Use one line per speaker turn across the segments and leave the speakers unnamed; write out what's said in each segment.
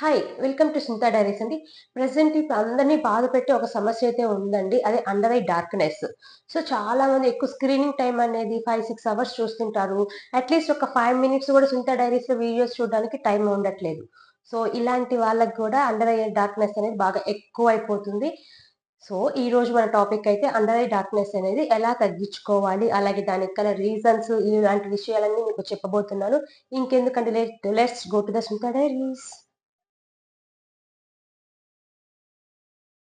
Hi welcome to Sintha diaries అండి. Present ఇప్పుడు అందరినీ బాధ పెట్టే ఒక సమస్య అయితే ఉందండి. అదే అండర్ ఐ డార్క్నెస్ సో చాలా మంది ఎక్కువ స్క్రీనింగ్ టైం అనేది ఫైవ్ సిక్స్ అవర్స్ చూస్తుంటారు. అట్లీస్ట్ ఒక ఫైవ్ మినిట్స్ కూడా సింతా డైరీస్లో వీడియోస్ చూడడానికి టైం ఉండట్లేదు. సో ఇలాంటి వాళ్ళకి కూడా అండర్ ఐ డార్క్నెస్ అనేది బాగా ఎక్కువ అయిపోతుంది సో ఈ రోజు మన టాపిక్ అయితే అండర్ ఐ డార్క్నెస్ అనేది ఎలా తగ్గించుకోవాలి? అలాగే దానికి గల రీజన్స్ ఇలాంటి విషయాలన్నీ మీకు చెప్పబోతున్నాను. ఇంకెందుకంటే let's go to the Sintha diaries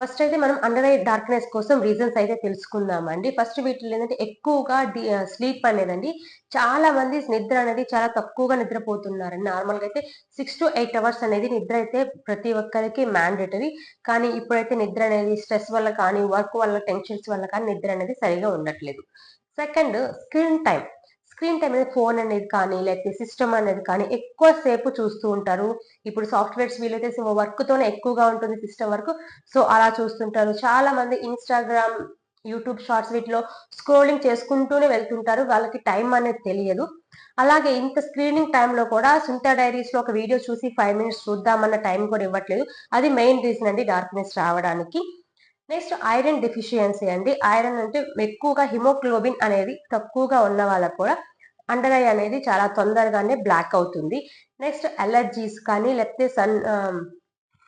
first అయితే మనం అండర్ ఐ డార్క్నెస్ కోసం రీజన్స్ అయితే తెలుసుకుందామండి. ఫస్ట్ వీటిలో ఏంటంటే ఎక్కువగా స్లీప్ అనేదండి చాలా మంది నిద్ర అనేది చాలా తక్కువగా నిద్రపోతున్నారండి. నార్మల్గా అయితే సిక్స్ టు ఎయిట్ అవర్స్ అనేది నిద్ర అయితే ప్రతి ఒక్కరికి మ్యాండేటరీ కానీ ఇప్పుడైతే నిద్ర అనేది స్ట్రెస్ వల్ల కానీ వర్క్ వల్ల టెన్షన్స్ వల్ల కానీ నిద్ర అనేది సరిగా ఉండట్లేదు. Second screen time screen time అనేది ఫోన్ అనేది కానీ లేకపోతే సిస్టమ్ అనేది కానీ ఎక్కువ సేపు చూస్తూ ఉంటారు. ఇప్పుడు సాఫ్ట్వేర్స్ వీలైతే వర్క్ తోనే ఎక్కువగా ఉంటుంది సిస్టమ్ వర్క్. సో అలా చూస్తుంటారు. చాలా మంది ఇన్స్టాగ్రామ్ యూట్యూబ్ షార్ట్స్ వీటిలో స్క్రోలింగ్ చేసుకుంటూనే వెళ్తుంటారు. వాళ్ళకి టైం అనేది తెలియదు. అలాగే ఇంత స్క్రీనింగ్ టైంలో కూడా సుంతా డైరీస్లో ఒక వీడియో చూసి ఫైవ్ మినిట్స్ చూద్దామన్న టైం కూడా ఇవ్వట్లేదు. అది మెయిన్ రీజన్ అండి డార్క్నెస్ రావడానికి. నెక్స్ట్ ఐరన్ డెఫిషియన్సీ అండి. ఐరన్ అంటే ఎక్కువగా హిమోగ్లోబిన్ అనేది తక్కువగా ఉన్న వాళ్ళకు కూడా అండర్ ఐ అనేది చాలా తొందరగానే బ్లాక్ అవుతుంది. నెక్స్ట్ అలర్జీస్ కానీ లేకపోతే సన్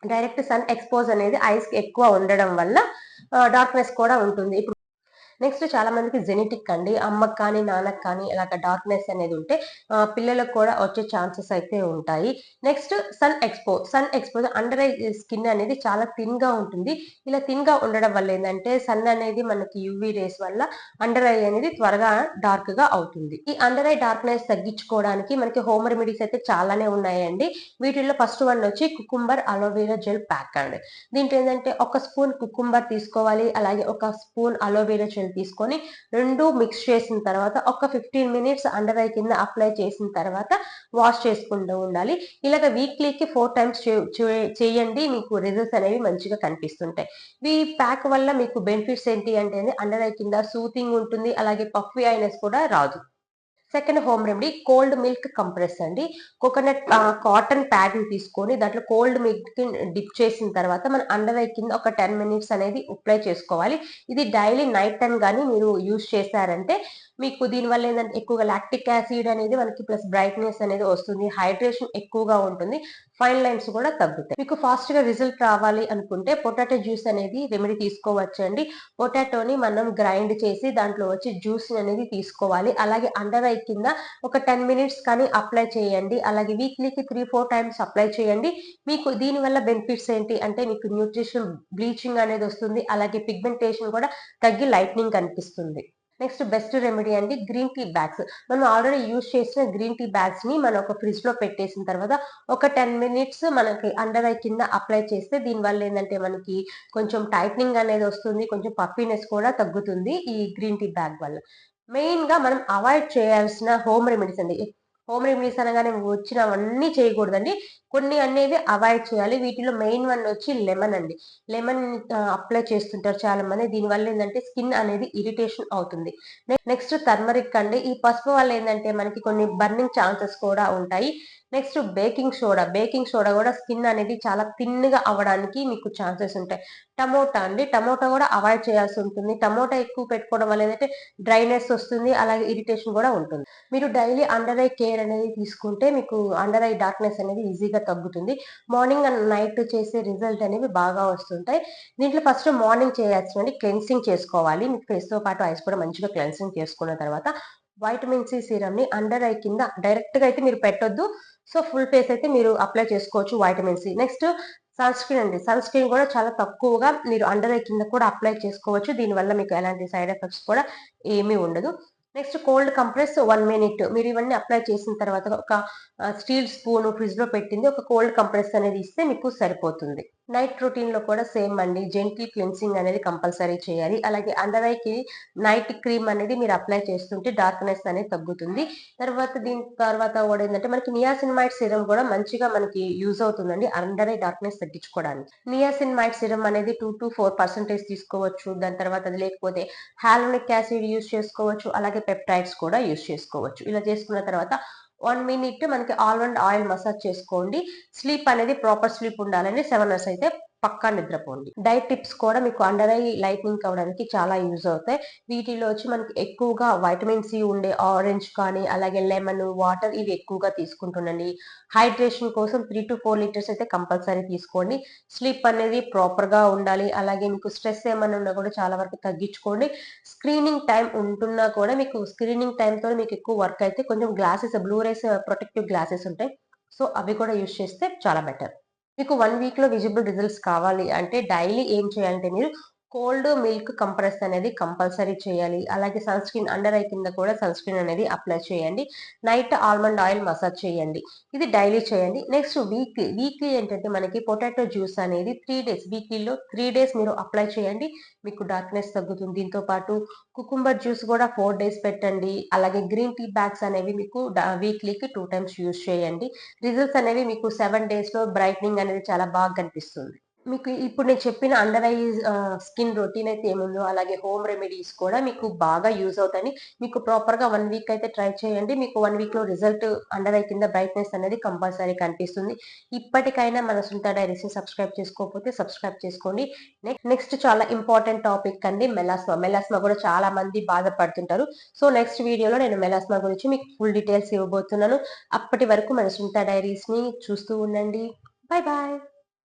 డైరెక్ట్ సన్ ఎక్స్పోజ్ అనేది ఐస్ ఎక్కువ ఉండడం వల్ల uh, డార్క్నెస్ కూడా ఉంటుంది. ఇప్పుడు నెక్స్ట్ చాలా మందికి జెనెటిక్ అండి. అమ్మకు కానీ నాన్నకు కానీ ఇలాగ డార్క్నెస్ అనేది ఉంటే పిల్లలకు కూడా వచ్చే ఛాన్సెస్ అయితే ఉంటాయి. Next sun expo sun expose under eye skin అనేది చాలా థిన్గా ఉంటుంది. ఇలా థిన్గా ఉండడం వల్ల ఏంటంటే సన్ అనేది మనకి యూవి రేస్ వల్ల అండర్ ఐ అనేది త్వరగా డార్క్గా అవుతుంది. ఈ అండర్ ఐ డార్క్నెస్ తగ్గించుకోవడానికి మనకి హోమ్ రెమెడీస్ అయితే చాలానే ఉన్నాయండి. వీటిల్లో ఫస్ట్ వన్ వచ్చి cucumber aloe vera gel pack అండి. దీంట్లో ఏంటంటే ఒక స్పూన్ కుకుంబర్ తీసుకోవాలి అలాగే ఒక స్పూన్ అలోవేరా జెల్ తీసుకొని రెండు మిక్స్ చేసిన తర్వాత ఒక ఫిఫ్టీన్ మినిట్స్ అండర్ ఐ కింద అప్లై చేసిన తర్వాత వాష్ చేసుకుంటూ ఉండాలి. ఇలాగ వీక్లీకి ఫోర్ టైమ్స్ చేయండి. మీకు రిజల్ట్స్ అనేవి మంచిగా కనిపిస్తుంటాయి. ఈ ప్యాక్ వల్ల మీకు బెనిఫిట్స్ ఏంటి అంటే అండర్ ఐ కింద సూతింగ్ ఉంటుంది. అలాగే పఫీ ఐనెస్ కూడా రాదు. Second home remedy cold milk compress అండి. కోకోనట్ కాటన్ ప్యాడ్ని తీసుకొని దాంట్లో కోల్డ్ మిల్క్ డిప్ చేసిన తర్వాత మన అండర్ కింద ఒక టెన్ మినిట్స్ అనేది అప్లై చేసుకోవాలి. ఇది డైలీ నైట్ టైం కానీ మీరు యూజ్ చేశారంటే మీకు దీనివల్ల ఏంటంటే ఎక్కువగా లాక్టిక్ యాసిడ్ అనేది మనకి ప్లస్ బ్రైట్నెస్ అనేది వస్తుంది. హైడ్రేషన్ ఎక్కువగా ఉంటుంది. ఫైన్ లైన్స్ కూడా తగ్గుతాయి. మీకు ఫాస్ట్గా రిజల్ట్ రావాలి అనుకుంటే పొటాటో జ్యూస్ అనేది రెమెడీ తీసుకోవచ్చండి. పొటాటోని మనం గ్రైండ్ చేసి దాంట్లో వచ్చి జ్యూస్ అనేది తీసుకోవాలి. అలాగే అండర్ ఐ కింద ఒక టెన్ మినిట్స్ కానీ అప్లై చేయండి. అలాగే వీక్లీకి త్రీ ఫోర్ టైమ్స్ అప్లై చేయండి. మీకు దీనివల్ల బెనిఫిట్స్ ఏంటి అంటే మీకు న్యూట్రిషన్ బ్లీచింగ్ అనేది వస్తుంది. అలాగే పిగ్మెంటేషన్ కూడా తగ్గి లైట్నింగ్ కనిపిస్తుంది. నెక్స్ట్ బెస్ట్ రెమెడీ అండి గ్రీన్ టీ బ్యాగ్స్ మనం ఆల్రెడీ యూజ్ చేసిన గ్రీన్ టీ బ్యాగ్స్ని మనం ఒక ఫ్రిడ్జ్లో పెట్టేసిన తర్వాత ఒక టెన్ మినిట్స్ మనకి అండర్ ఐ కింద అప్లై చేస్తే దీని వల్ల ఏంటంటే మనకి కొంచెం టైట్నింగ్ అనేది వస్తుంది కొంచెం పఫీనెస్ కూడా తగ్గుతుంది ఈ గ్రీన్ టీ బ్యాగ్ వల్ల. మెయిన్గా మనం అవాయిడ్ చేయాల్సిన హోమ్ రెమెడీస్ అండి. హోమ్ రెమెడీస్ అనగానే వచ్చినవన్నీ చేయకూడదండి. కొన్ని అనేది అవాయిడ్ చేయాలి. వీటిలో మెయిన్ వన్ వచ్చి లెమన్ అండి. లెమన్ అప్లై చేస్తుంటారు చాలా మంది దీనివల్ల ఏంటంటే స్కిన్ అనేది ఇరిటేషన్ అవుతుంది. నెక్స్ట్ టర్మరిక్ అండి. ఈ పసుపు వల్ల ఏంటంటే మనకి కొన్ని బర్నింగ్ ఛాన్సెస్ కూడా ఉంటాయి. Next baking soda baking soda కూడా స్కిన్ అనేది చాలా థిన్గా అవ్వడానికి మీకు ఛాన్సెస్ ఉంటాయి. టమోటా అండి. టమోటా కూడా అవాయిడ్ చేయాల్సి ఉంటుంది. టమోటా ఎక్కువ పెట్టుకోవడం వల్ల ఏంటంటే డ్రైనెస్ వస్తుంది. అలాగే ఇరిటేషన్ కూడా ఉంటుంది. మీరు డైలీ అండర్ ఐ కేర్ అనేది తీసుకుంటే మీకు అండర్ ఐ డార్క్నెస్ అనేది ఈజీగా తగ్గుతుంది. మార్నింగ్ అండ్ నైట్ చేసే రిజల్ట్ అనేవి బాగా వస్తుంటాయి. దీంట్లో ఫస్ట్ మార్నింగ్ చేయాల్సినవి క్లెన్సింగ్ చేసుకోవాలి. మీకు ఫేస్తో పాటు ఐస్ కూడా మంచిగా క్లెన్సింగ్ చేసుకున్న తర్వాత వైటమిన్ సి సీరమ్ని అండర్ ఐ కింద డైరెక్ట్గా అయితే మీరు పెట్టొద్దు. సో ఫుల్ ఫేస్ అయితే మీరు అప్లై చేసుకోవచ్చు vitamin C. Next sunscreen అండి. సన్ స్క్రీన్ కూడా చాలా తక్కువగా మీరు అండర్ ఐ కింద కూడా అప్లై చేసుకోవచ్చు. దీనివల్ల మీకు ఎలాంటి సైడ్ ఎఫెక్ట్స్ కూడా ఏమీ ఉండదు. Next cold compress one minute. మీరు ఇవన్నీ అప్లై చేసిన తర్వాత ఒక స్టీల్ స్పూన్ ఫ్రిడ్జ్లో పెట్టింది. ఒక కోల్డ్ కంప్రెస్ అనేది ఇస్తే మీకు సరిపోతుంది. నైట్ రొటీన్లో కూడా సేమ్ అండి. జెంటిల్ క్లెన్సింగ్ అనేది కంపల్సరీ చేయాలి. అలాగే అండర్ ఐకి నైట్ క్రీమ్ అనేది మీరు అప్లై చేస్తుంటే డార్క్నెస్ అనేది తగ్గుతుంది. తర్వాత దీని తర్వాత కూడా ఏంటంటే మనకి నియాసిన్మైట్ సిరం కూడా మంచిగా మనకి యూజ్ అవుతుందండి. అండర్ ఐ డార్క్నెస్ తగ్గించుకోవడానికి. నియాసిన్మైట్ సిరం అనేది టూ టు ఫోర్ పర్సెంటేజ్ తీసుకోవచ్చు. దాని తర్వాత అది లేకపోతే హాలోనిక్ యాసిడ్ యూజ్ చేసుకోవచ్చు. అలాగే పెప్టైడ్స్ కూడా యూజ్ చేసుకోవచ్చు. ఇలా చేసుకున్న తర్వాత వన్ మినిట్ మనకి ఆల్మండ్ ఆయిల్ మసాజ్ చేసుకోండి. స్లీప్ అనేది ప్రాపర్ స్లీప్ ఉండాలని సెవెన్ అవర్స్ అయితే పక్కా నిద్రపోండి. డైట్ టిప్స్ కూడా మీకు అండర్ ఐ లైట్నింగ్ అవ్వడానికి చాలా యూజ్ అవుతాయి. వీటిలో వచ్చి మనకి ఎక్కువగా వైటమిన్ సి ఉండే ఆరెంజ్ కానీ అలాగే లెమన్ వాటర్ ఇవి ఎక్కువగా తీసుకుంటుండండి హైడ్రేషన్ కోసం త్రీ టు ఫోర్ లీటర్స్ అయితే కంపల్సరీ తీసుకోండి. స్లీప్ అనేది ప్రాపర్గా ఉండాలి. అలాగే మీకు స్ట్రెస్ ఏమైనా ఉన్నా కూడా చాలా వరకు తగ్గించుకోండి. స్క్రీనింగ్ టైం ఉంటున్నా కూడా మీకు స్క్రీనింగ్ టైంతో మీకు ఎక్కువ వర్క్ అయితే కొంచెం glasses blue rays protective glasses ఉంటాయి. సో అవి కూడా యూజ్ చేస్తే చాలా బెటర్. మీకు వన్ వీక్లో విజిబుల్ రిజల్ట్స్ కావాలి అంటే డైలీ ఏం చేయాలంటే మీరు కోల్డ్ మిల్క్ కంప్రెస్ అనేది కంపల్సరీ చేయాలి. అలాగే సన్ స్క్రీన్ అండర్ ఐ కింద కూడా సన్ స్క్రీన్ అనేది అప్లై చేయండి. నైట్ ఆల్మండ్ ఆయిల్ మసాజ్ చేయండి. ఇది డైలీ చేయండి. నెక్స్ట్ వీక్లీ వీక్లీ ఏంటంటే మనకి పొటాటో జ్యూస్ అనేది త్రీ డేస్ వీక్లీలో త్రీ డేస్ మీరు అప్లై చేయండి. మీకు డార్క్నెస్ తగ్గుతుంది. దీంతో పాటు కుకుంబర్ జ్యూస్ కూడా ఫోర్ డేస్ పెట్టండి. అలాగే గ్రీన్ టీ బ్యాగ్స్ అనేవి మీకు వీక్లీకి టూ టైమ్స్ యూజ్ చేయండి. రిజల్ట్స్ అనేవి మీకు సెవెన్ డేస్లో బ్రైట్నింగ్ అనేది చాలా బాగా కనిపిస్తుంది. మీకు ఇప్పుడు నేను చెప్పిన అండర్ ఐ స్కిన్ రొటీన్ అయితే ఏముందో అలాగే హోమ్ రెమెడీస్ కూడా మీకు బాగా యూజ్ అవుతాయి మీకు ప్రాపర్గా వన్ వీక్ అయితే ట్రై చేయండి. మీకు వన్ వీక్లో రిజల్ట్ అండర్ ఐ కింద బ్రైట్నెస్ అనేది కంపల్సరీ కనిపిస్తుంది. ఇప్పటికైనా మన సొంత డైరీస్ని సబ్స్క్రైబ్ చేసుకోకపోతే సబ్స్క్రైబ్ చేసుకోండి. నెక్స్ట్ చాలా ఇంపార్టెంట్ టాపిక్ అండి మెలాస్మా మెలాస్మా కూడా చాలా మంది బాధపడుతుంటారు. సో నెక్స్ట్ వీడియోలో నేను మెలాస్మా గురించి మీకు ఫుల్ డీటెయిల్స్ ఇవ్వబోతున్నాను. అప్పటి వరకు మన సొంత డైరీస్ని చూస్తూ ఉండండి. Bye bye